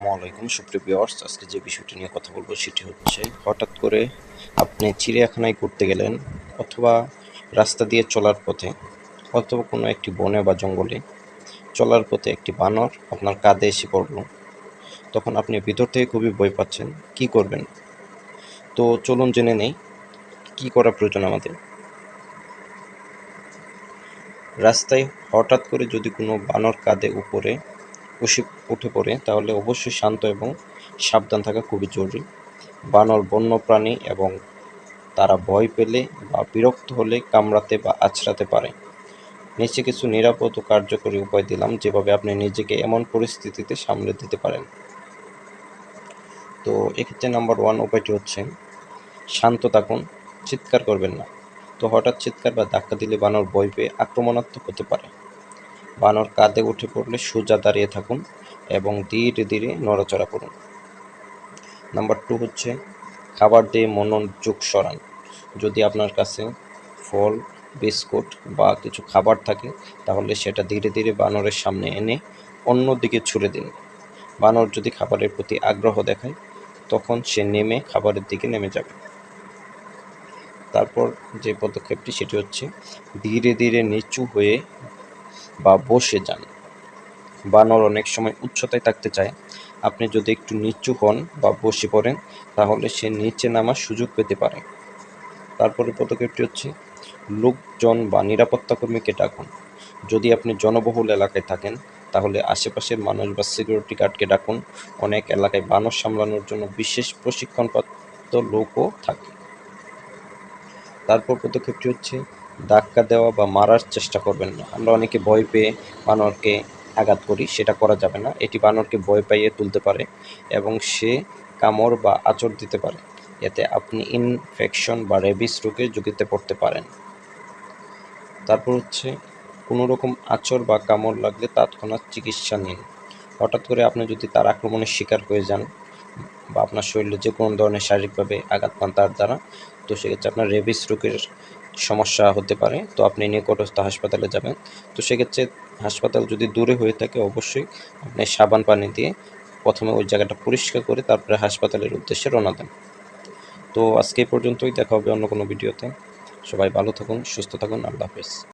আসসালামাইকুম সুপ্রিয় ভিউয়ার্স আজকে যে বিষয়টি নিয়ে কথা বলব সেটি হচ্ছে হঠাৎ করে আপনি চিড়িয়াখানায় ঘুরতে গেলেন অথবা রাস্তা দিয়ে চলার পথে অথবা কোনো একটি বনে বা জঙ্গলে চলার পথে একটি বানর আপনার কাঁধে এসে পড়ল। তখন আপনি ভিতর থেকে খুবই ভয় পাচ্ছেন, কি করবেন? তো চলুন জেনে নেই, কি করা প্রয়োজন আমাদের? রাস্তায় হঠাৎ করে যদি কোনো বানর কাঁধে উপরে বসে উঠে পড়ে, তাহলে অবশ্যই শান্ত এবং সাবধান থাকা খুবই জরুরি। বানর বন্য প্রাণী এবং তারা ভয় পেলে বা বিরক্ত হলে কামড়াতে বা আছড়াতে পারে। নিচে কিছু নিরাপদ ও কার্যকরী উপায় দিলাম, যেভাবে আপনি নিজেকে এমন পরিস্থিতিতে সামলে দিতে পারেন। তো এক্ষেত্রে নাম্বার ওয়ান উপায়টি হচ্ছে, শান্ত থাকুন, চিৎকার করবেন না। তো হঠাৎ চিৎকার বা ধাক্কা দিলে বানর ভয় পেয়ে আক্রমণাত্মক হতে পারে। বানর কাঁধে উঠে পড়লে সোজা দাঁড়িয়ে থাকুন এবং ধীরে ধীরে নড়াচড়া করুন। নাম্বার টু হচ্ছে, খাবার দিয়ে মনোযোগ সরান। যদি আপনার কাছে ফল, বিস্কুট বা কিছু খাবার থাকে, তাহলে সেটা ধীরে ধীরে বানরের সামনে এনে অন্য দিকে ছুড়ে দিন। বানর যদি খাবারের প্রতি আগ্রহ দেখায়, তখন সে নেমে খাবারের দিকে নেমে যাবে। তারপর যে পদক্ষেপটি, সেটি হচ্ছে, ধীরে ধীরে নিচু হয়ে বা বসে যান। বানর অনেক সময় উচ্চতায় থাকতে চায়। আপনি যদি একটু নিচু হন বা বসে পড়েন, তাহলে সে নিচে নামার সুযোগ পেতে পারে। তারপরে পদক্ষেপটি হচ্ছে, লোকজন বা নিরাপত্তা কর্মীকে ডাকুন। যদি আপনি জনবহুল এলাকায় থাকেন, তাহলে আশেপাশের মানুষ বা সিকিউরিটি গার্ডকে ডাকুন। অনেক এলাকায় বানর সামলানোর জন্য বিশেষ প্রশিক্ষণপ্রাপ্ত লোকও থাকে। তারপর পদক্ষেপটি হচ্ছে ধাক্কা দেওয়া বা মারার চেষ্টা করবেন না। আমরা অনেকে ভয় পেয়ে বানরকে আঘাত করি, সেটা করা যাবে না। এটি বানরকে ভয় পাইয়ে তুলতে পারে এবং সে কামড় বা আচর দিতে পারে। এতে আপনি ইনফেকশন বা রেবিস রোগে ঝুঁকিতে পড়তে পারেন। তারপর হচ্ছে কোনো রকম আচর বা কামড় লাগলে তৎক্ষণাৎ চিকিৎসা নিন। হঠাৎ করে আপনি যদি তার আক্রমণের শিকার হয়ে যান বা আপনার শরীরে যে কোনো ধরনের শারীরিকভাবে আঘাত পান তার দ্বারা, তো সেক্ষেত্রে আপনার রেবিস রোগের সমস্যা হতে পারে, তো আপনি নিকটস্থ হাসপাতালে যাবেন। তো সেক্ষেত্রে হাসপাতাল যদি দূরে হয়ে থাকে, অবশ্যই আপনি সাবান পানি দিয়ে প্রথমে ওই জায়গাটা পরিষ্কার করে তারপরে হাসপাতালের উদ্দেশ্যে রওনা দেন। তো আজকে পর্যন্তই, দেখা হবে অন্য কোনো ভিডিওতে। সবাই ভালো থাকুন, সুস্থ থাকুন, আল্লাহ হাফেজ।